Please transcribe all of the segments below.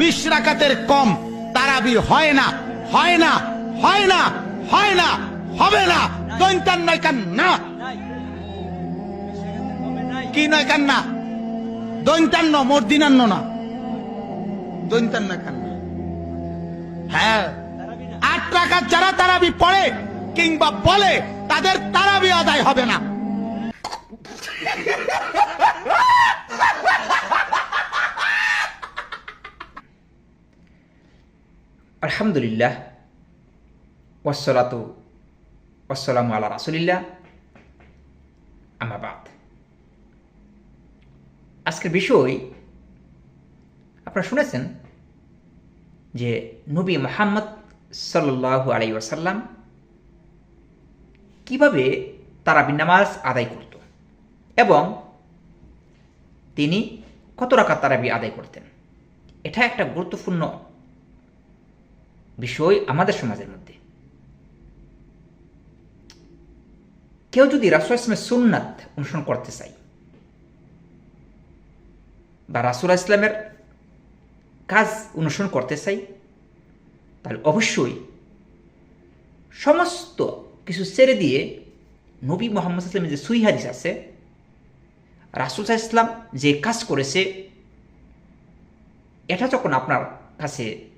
বিশ রাকাতের কম তারাবি হয় না হয় না হয় না হয় না, হবে না। দৈন্তান নয় কান না কি নয় কান না দৈন্তান্ন মর্দিনান্ন না। দৈন্তান নয় কান না হ্যাঁ। আট রাকাত যারা তারাবি পড়ে কিংবা বলে, তাদের তারাবি আদায় হবে না। আলহামদুলিল্লাহ ওয়াসলাতু ওয়াসালামু আল্লাহ রাসুলিল্লাহ। আমাবাদ আজকের বিষয়, আপনারা শুনেছেন যে নবী মোহাম্মদ সাল্লাল্লাহু আলাই ওয়াসাল্লাম কীভাবে তারাবি নামাজ আদায় করত এবং তিনি কত রাকাত তারাবি আদায় করতেন। এটা একটা গুরুত্বপূর্ণ বিষয় আমাদের সমাজের মধ্যে। কেউ যদি রাসুল ইসলামের সুন্নাত অনুসরণ করতে চাই বা রাসুল ইসলামের কাজ অনুসরণ করতে চাই তাহলে অবশ্যই সমস্ত কিছু ছেড়ে দিয়ে নবী মোহাম্মদ ইসলামের যে সুই হাদিস আছে, রাসুল ইসলাম যে কাজ করেছে, এটা যখন আপনার কাছে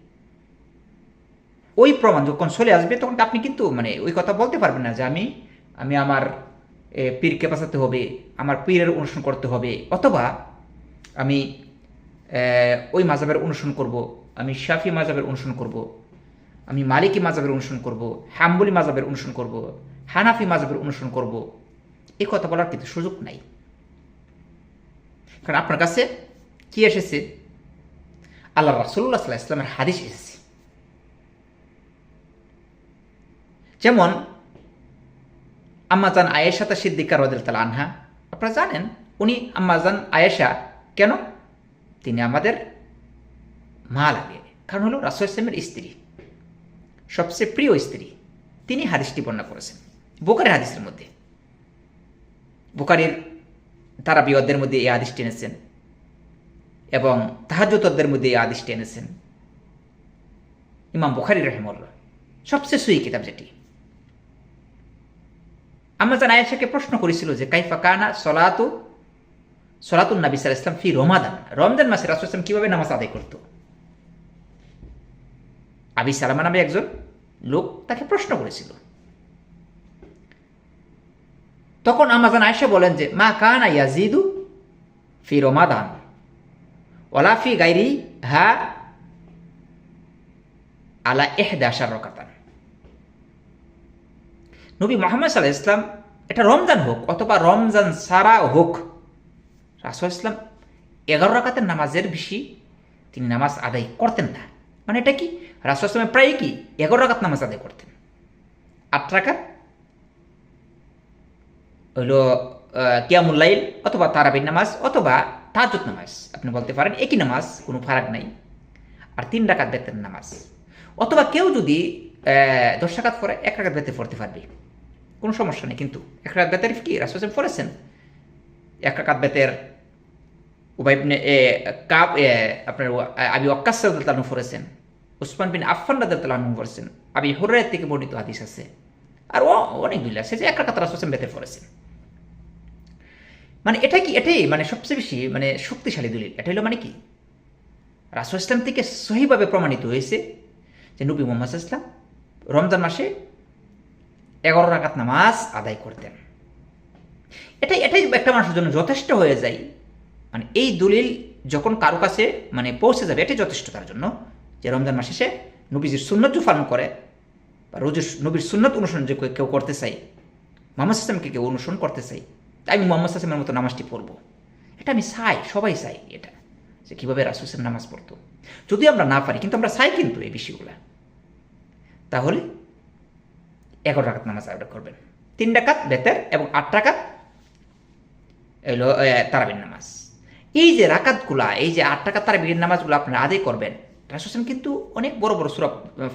ওই প্রমাণ যখন চলে আসবে, তখন আপনি কিন্তু মানে ওই কথা বলতে পারবেন না যে আমি আমি আমার পীরকে বাঁচাতে হবে, আমার পীরের অনুসরণ করতে হবে, অথবা আমি ওই মাজাবের অনুসরণ করব, আমি শাফি মাজাবের অনুসরণ করব, আমি মালিকি মাজাবের অনুসরণ করব, হাম্বলি মাজাবের অনুসরণ করব, হানাফি মাজাবের অনুসরণ করব এই কথা বলার কিন্তু সুযোগ নাই। কারণ আপনার কাছে কি এসেছে? আল্লাহ রাসুল্লাহ সাল্লাহ ইসলামের হাদিস এসেছে। যেমন আম্মাজান আয়েশা তা সিদ্দিকা তালা আনহা। আপনারা জানেন, উনি আম্মাজান আয়েশা কেন? তিনি আমাদের মা লাগে কারণ হলো রাসুল ইসলামের স্ত্রী। সবচেয়ে প্রিয় স্ত্রী। তিনি হাদিসটি বর্ণনা করেছেন। বোকারের হাদিসের মধ্যে। বোকারির তারা বিয়দের মধ্যে এই আদিসটি এনেছেন। এবং তাহাজতদের মধ্যে এই আদিসটি এনেছেন। ইমাম বুখারি রহমল্লা সবচেয়ে সুই কিতাব যেটি। আমরা জান আয়েশাকে প্রশ্ন করেছিল যে, কাইফা কানা সলাতু, সলাতুন নবী সাল ইসলাম ফি রমাদান। রমজান মাসে রাসুল ইসলাম কীভাবে নামাজ আদায় করত? আবি সালামা নামে একজন লোক তাকে প্রশ্ন করেছিল। তখন আমাজান আয়েশা বলেন যে, মা কানা ইয়াজিদু ফি রমাদান ওলা ফি গাইরি হা আলা এহদে আসার রকাতান। নবী মোহাম্মদ সাল্লাহ ইসলাম এটা রমজান হোক অথবা রমজান সারা হোক, রাসুল ইসলাম এগারো রাকাতের নামাজের বেশি তিনি নামাজ আদায় করতেন না। মানে এটা কি? রাসুল ইসলামের প্রায় কি? এগারো রাকাত নামাজ আদায় করতেন। আট রাকাত হইল কিয়ামুল্লাইল অথবা তারাবিন নামাজ অথবা তাজুদ নামাজ। আপনি বলতে পারেন একই নামাজ, কোনো ফারাক নাই। আর তিন রাকাত বেতের নামাজ। অথবা কেউ যদি দশ রাকাত পরে এক রাকাত বেতে পড়তে পারবে। কোনো সমস্যা নেই, কিন্তু এক রাকাত বেতের কি? রাসুল পড়েছেন এক রাকাত বেতের উবাইবনে এ কাপ আপনার আবি অক্কাস তালু পড়েছেন উসমান বিন আফফান রাদু পড়েছেন আবি হুরায়ের থেকে বর্ণিত হাদিস আছে। আর ও অনেকগুলি আছে যে এক রাকাত রাসুল ইসলাম বেতে পড়েছেন মানে এটা কি? এটাই মানে সবচেয়ে বেশি মানে শক্তিশালী দলিল। এটা হলো মানে কি? রাসুল ইসলাম থেকে সহিভাবে প্রমাণিত হয়েছে যে নবী মোহাম্মদ ইসলাম রমজান মাসে এগারো রাকাত নামাজ আদায় করতেন। এটাই এটাই একটা মানুষের জন্য যথেষ্ট হয়ে যায়। মানে এই দলিল যখন কারও কাছে মানে পৌঁছে যাবে, এটাই যথেষ্ট তার জন্য যে রমজান মাসে সে নবীজির সুন্নত পালন করে বা রোজের নবীর সুন্নত অনুসরণ যে কেউ করতে চাই মোহাম্মদ ইসলামকে কেউ অনুসরণ করতে চাই তাই আমি মোহাম্মদ ইসলামের মতো নামাজটি পড়ব। এটা আমি চাই, সবাই চাই এটা, যে কীভাবে ইসলাম নামাজ পড়তো। যদি আমরা না পারি, কিন্তু আমরা চাই কিন্তু এই বিষয়গুলা। তাহলে এগারো টাকাত নামাজ আদায় করবেন। তিন টাকাত বেতের এবং আট টাকাত এলো তারাবির নামাজ। এই যে রাকাতগুলা, এই যে আট টাকা তারাবির নামাজগুলো আপনারা আদায় করবেন রাসুসান কিন্তু অনেক বড় বড় সুরা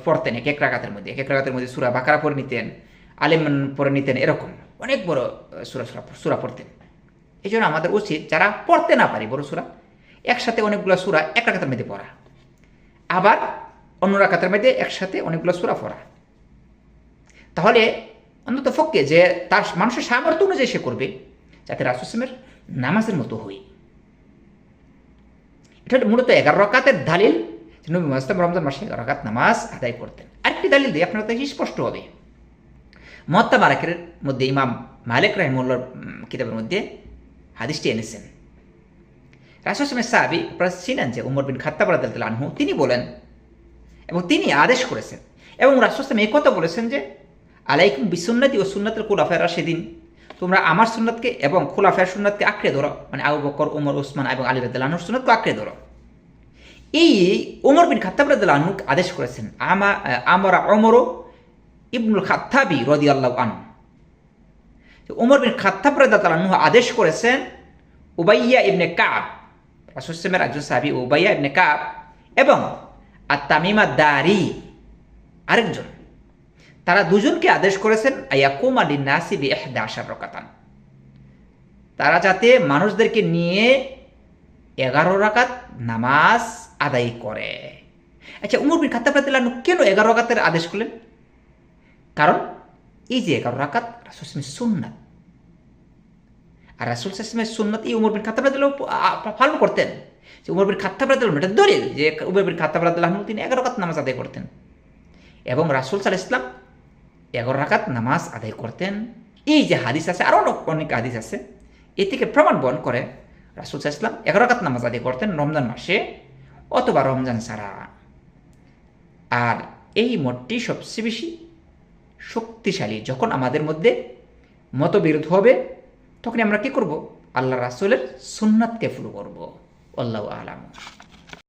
পড়তেন, এক এক রাকাতের মধ্যে, এক এক রাকাতের মধ্যে সুরা বাকারা পরে নিতেন আলিমান পরে নিতেন, এরকম অনেক বড় সুরা সুরা সুরা পড়তেন। এই জন্য আমাদের উচিত যারা পড়তে না পারি বড় সুরা, একসাথে অনেকগুলো সুরা এক রাকাতের মধ্যে পড়া। আবার অন্য রাকাতের মধ্যে একসাথে অনেকগুলো সুরা পড়া। তাহলে অন্তত ফককে যে তার মানুষের সামর্থ্য অনুযায়ী সে করবে, যাতে রাসুসলামের নামাজের মতো হই এটা মূলত এগারো রকাতের দালিল নবী মুহাম্মদ রমজান মাসে এগারো রকাত নামাজ আদায় করতেন। আরেকটি দালিল দিয়ে আপনার কাছে স্পষ্ট হবে। মহাত্মা মারাকের মধ্যে ইমাম মালিক রাহিমুল্লার কিতাবের মধ্যে হাদিসটি এনেছেন। রাসুসলামের সাহাবি আপনারা ছিলেন যে উমর বিন খাত্তাব রাদিয়াল্লাহু আনহু, তিনি বলেন এবং তিনি আদেশ করেছেন এবং রাসুসলাম এই কথা বলেছেন যে আলাইকুম বিসুন্নতি ও সুন্নাতের কুলাফায় রাশেদিন। তোমরা আমার সুন্নাতকে এবং খুলাফায়ের সুন্নাতকে আঁকড়ে ধরো। মানে আবু বকর ওমর ওসমান এবং আলী রাদিয়াল্লাহুর সুন্নাতকে আঁকড়ে ধরো। এই ওমর বিন খাত্তাব রাদিয়াল্লাহু আনহু আদেশ করেছেন, আমা, আমরা ওমরও ইবনুল খাত্তাবি রাদিয়াল্লাহু আনহু। ওমর বিন খাত্তাব রাদিয়াল্লাহু আনহু আদেশ করেছেন, উবাইয়া ইবনে কাব রাসুসলামের একজন সাহাবি উবাইয়া ইবনে কাব এবং আর তামিমা দারি আরেকজন। তারা দুজনকে আদেশ করেছেন, আয়াকুম আলী নাসিবি এহদা আশার রকাতান। তারা যাতে মানুষদেরকে নিয়ে এগারো রাকাত নামাজ আদায় করে। আচ্ছা উমর বিন খাত্তাব রাদিয়াল্লাহু আনহু কেন এগারো রাকাতের আদেশ করলেন? কারণ এই যে এগারো রাকাত রাসুসলামের সুন্নাত। আর রাসুল সাসলামের সুন্নাত এই উমর বিন খাত্তাব রাদিয়াল্লাহু আ- পালন করতেন। যে উমর বিন খাত্তাব রাদিয়াল্লাহু এটা দলিল যে উমর বিন খাত্তাব রাদিয়াল্লাহু আনহু তিনি এগারো রাকাত নামাজ আদায় করতেন। এবং রাসুল সাল ইসলাম এগারো নামাজ আদায় করতেন। এই যে হাদিস আছে আরও অনেক হাদিস আছে। এ থেকে প্রমাণ বহন করে রাসুল সাল ইসলাম এগারো রাকাত নামাজ আদায় করতেন রমজান মাসে অথবা রমজান সারা আর এই মতটি সবচেয়ে বেশি শক্তিশালী, যখন আমাদের মধ্যে মতবিরোধ হবে, তখন আমরা কি করব? আল্লাহ রাসুলের সুন্নাতকে ফলো করব। আল্লাহ আলাম।